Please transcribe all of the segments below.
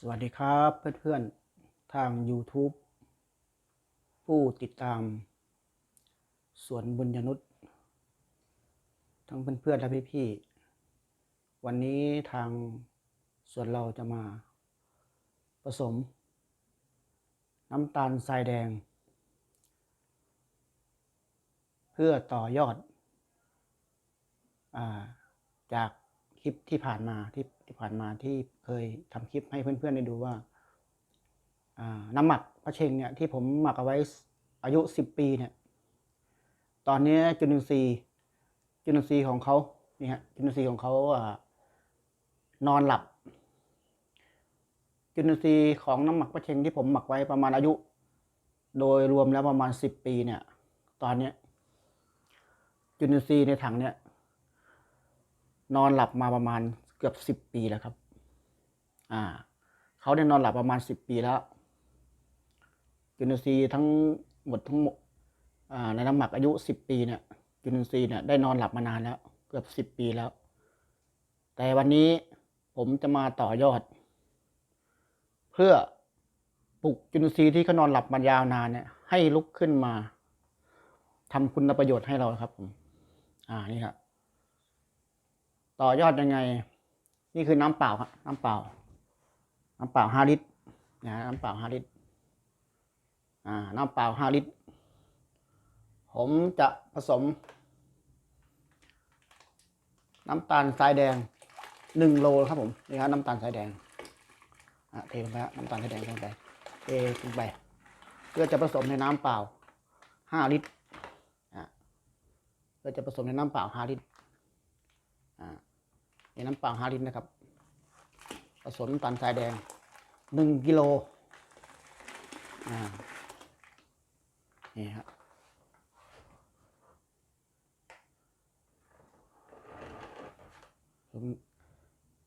สวัสดีครับเพื่อนๆ ทาง YouTube ผู้ติดตามสวนบุญยนุษย์ทั้งเพื่อนๆและพี่ๆ วันนี้ทางสวนเราจะมาผสม น้ำตาลทรายแดง เพื่อต่อยอดอาจาก คลิปที่ผ่านมาที่ที่ผ่านมาที่เคยทำคลิปให้เพื่อนๆได้ดูว่าอ่าน้ำหมักพระเชงเนี่ยที่ผมหมักเอาไว้อายุสิบปีเนี่ย ตอนนี้จุลินทรีย์จุลินทรีย์ของเขานี่ฮะจุลินทรีย์ของเขาอ่านอนหลับ จุลินทรีย์ของน้ำหมักพระเชงที่ผมหมักไว้ประมาณอายุ โดยรวมแล้วประมาณสิบปีเนี่ย ตอนเนี้ยจุลินทรีย์ในถังเนี่ย นอนหลับมาประมาณเกือบสิบปีแล้วครับ อ่า เขาได้นอนหลับประมาณสิบปีแล้วจุลินทรีย์ทั้งหมดทั้งหมดอ่าในน้ำหมักอายุสิบปีเนี่ยจุลินทรีย์เนี่ยได้นอนหลับมานานแล้ว เกือบสิบปีแล้ว แต่วันนี้ผมจะมาต่อยอด เพื่อปลุกจุลินทรีย์ที่เขานอนหลับมายาวนานเนี่ย ให้ลุกขึ้นมาทำคุณประโยชน์ให้เราครับผม อ่านี่ครับ ต่อยอดยังไง นี่คือน้ำเปล่าครับน้ำเปล่า น้ำเปล่าห้าลิตรนะน้ำเปล่าห้าลิตรอ่าน้ำเปล่าห้าลิตร ผมจะผสม น้ำตาลทรายแดงหนึ่งโลครับผมนี่ครับน้ำตาลทรายแดงอะเทลงไปน้ำตาลทรายแดงลงไปเทลงไป เพื่อจะผสมในน้ำเปล่าห้าลิตรอะเพื่อจะผสมในน้ำเปล่าห้าลิตรอ่า ในน้ำเปล่าห้าลิตรนะครับ ผสมน้ำตาลทรายแดงหนึ่งกิโลนี่ครับ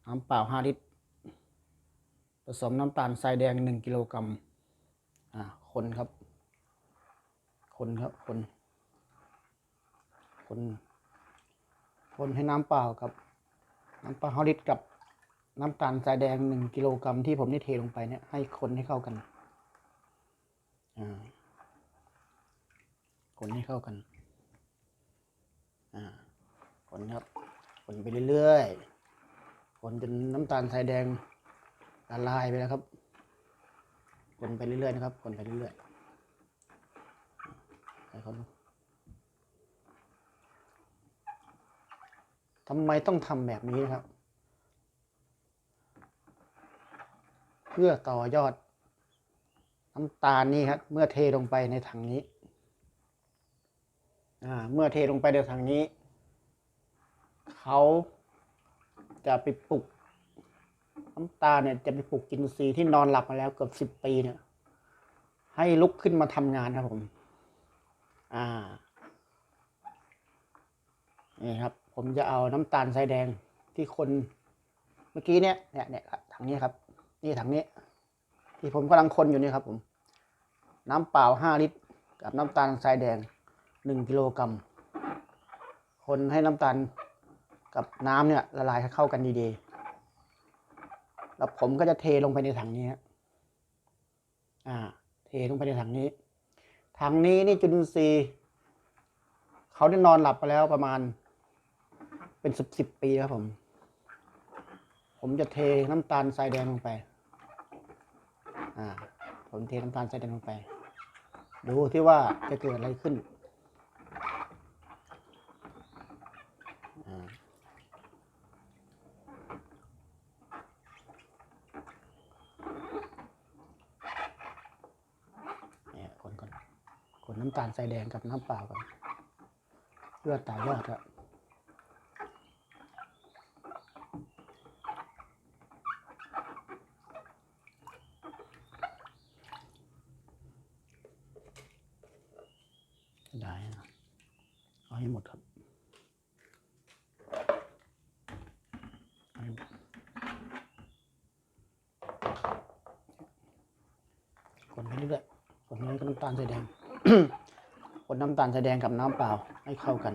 น้ำเปล่าห้าลิตร ผสมน้ำตาลทรายแดงหนึ่งกิโลกรัมอ่า คนครับ คนครับ คน คน คนให้น้ำเปล่ากับ น้ำปลาฮอลิตกับน้ำตาลทรายแดงหนึ่งกิโลกรัมที่ผมได้เทลงไปเนี่ยให้คนให้เข้ากันอ่าคนให้เข้ากันอ่าคนครับคนไปเรื่อยๆคนจนน้ำตาลทรายแดงละลายไปแล้วครับคนไปเรื่อยๆนะครับคนไปเรื่อยๆให้เขาดู ทำไมต้องทำแบบนี้นะครับ เพื่อต่อยอดน้ำตาลนี่ครับ เมื่อเทลงไปในถังนี้เมื่อเทลงไปในถังนี้ เขาจะไปปลุกน้ำตาลเนี่ยจะไปปลุกกินซีที่นอนหลับมาแล้วเกือบสิบปีเนี่ย ให้ลุกขึ้นมาทำงานครับผม อ่า นี่ครับ ผมจะเอาน้ำตาลทรายแดงที่คนเมื่อกี้เนี่ยเนี่ยเนี่ยถังนี้ครับ นี่ถังนี้ ที่ผมกำลังคนอยู่นี่ครับ ผม น้ำเปล่าห้าลิตร กับน้ำตาลทรายแดงหนึ่งกิโลกรัมคนให้น้ำตาลกับน้ำเนี่ยละลายเข้ากันดีๆแล้วผมก็จะเทลงไปในถังนี้อ่า เทลงไปในถังนี้ ถังนี้นี่จุลินทรีย์เขาได้นอนหลับไปแล้วประมาณ เป็นสิบสิบปีครับผม ผมจะเทน้ำตาลทรายแดงลงไป อ่า ผมเทน้ำตาลทรายแดงลงไป ดูที่ว่าจะเกิดอะไรขึ้น อ่าเนี่ยคนก่อนคนน้ำตาลทรายแดงกับน้ำเปล่าก่อนเพื่อต่อยอดครับ ให้หมดครับคนไปเรื่อยคนนี้ก็น้ำตาลใส่แดงคนน้ำตาลใส่แดงกับน้ำเปล่าให้เข้ากัน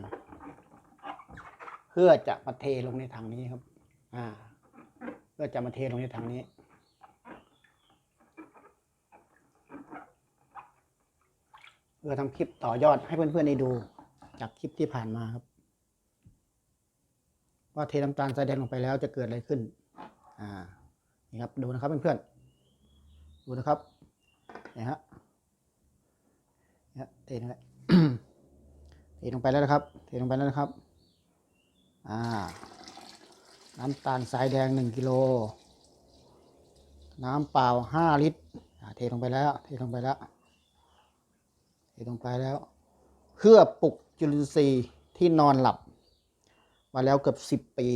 เพื่อจะมาเทลงในถังนี้ครับ อ่า เพื่อจะมาเทลงในถังนี้เพื่อทำคลิปต่อยอดให้เพื่อนๆได้ดู จากคลิปที่ผ่านมาครับ ว่าเทน้ำตาลทรายแดงลงไปแล้วจะเกิดอะไรขึ้น อ่า นี่ครับ ดูนะครับเพื่อนๆ ดูนะครับนี่ฮะนี่ฮะเทลงไปเทลงไปแล้วนะครับ เทลงไปแล้วนะครับ อ่า น้ำตาลทรายแดงหนึ่งกิโล น้ำเปล่าห้าลิตรเทลงไปแล้ว เทลงไปแล้วเทลงไปแล้ว เพื่อปลุก จุลินทรีย์ที่นอนหลับ มาแล้วเกือบสิบปี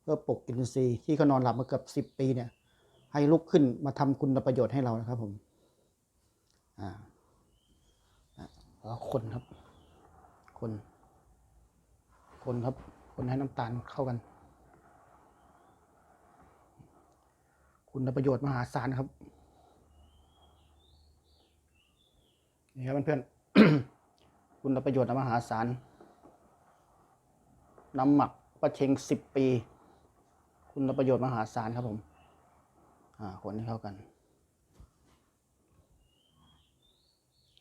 เพื่อปลุกจุลินทรีย์ที่เขานอนหลับมาเกือบสิบปีเนี่ย ให้ลุกขึ้นมาทำคุณประโยชน์ให้เรานะครับผมอ่าแล้วคนครับ คน คนครับ คนให้น้ำตาลเข้ากัน คุณประโยชน์มหาศาลครับ นี่ครับเพื่อนๆ คุณประโยชน์มหาศาล น้ำหมักประเชงสิบปี คุณประโยชน์มหาศาลครับผม อ่า คนให้เข้ากัน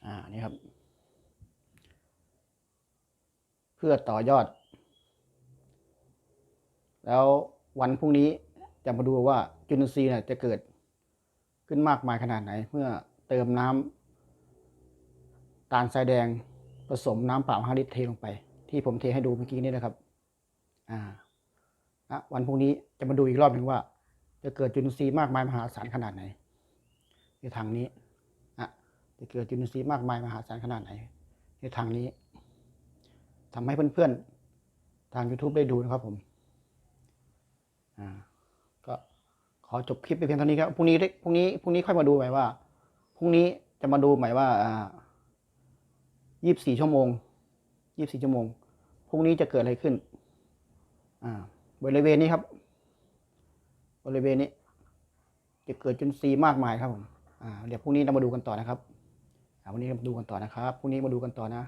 อ่า นี่ครับ เพื่อต่อยอด แล้ววันพรุ่งนี้จะมาดูว่าจุลินทรีย์เนี่ยจะเกิดขึ้นมากมายขนาดไหน เมื่อเติมน้ำ ตาลทรายแดงผสมน้ำเปล่าห้าลิตรเทลงไป ที่ผมเทให้ดูเมื่อกี้นี้นะครับ อ่าณวันพรุ่งนี้จะมาดูอีกรอบหนึ่งว่า จะเกิดจุลินทรีย์มากมายมหาศาลขนาดไหนในทางนี้อะจะเกิดจุลินทรีย์มากมายมหาศาลขนาดไหน ในทางนี้ทำให้เพื่อนๆ ทาง YouTube ได้ดูนะครับผมอ่าก็ขอจบคลิปไปเพียงเท่านี้ครับพรุ่งนี้พรุ่งนี้พรุ่งนี้ค่อยมาดูใหม่ว่าพรุ่งนี้จะมาดูใหม่ว่าอ่า ยี่สิบสี่ชั่วโมงยี่สิบสี่ชั่วโมง พรุ่งนี้จะเกิดอะไรขึ้น อ่า บริเวณนี้ครับ บริเวณนี้ จะเกิดจุลทรีย์มากมายครับผม อ่า เดี๋ยวพรุ่งนี้เรามาดูกันต่อนะครับ อ่า วันนี้เรามาดูกันต่อนะครับ พรุ่งนี้มาดูกันต่อนะ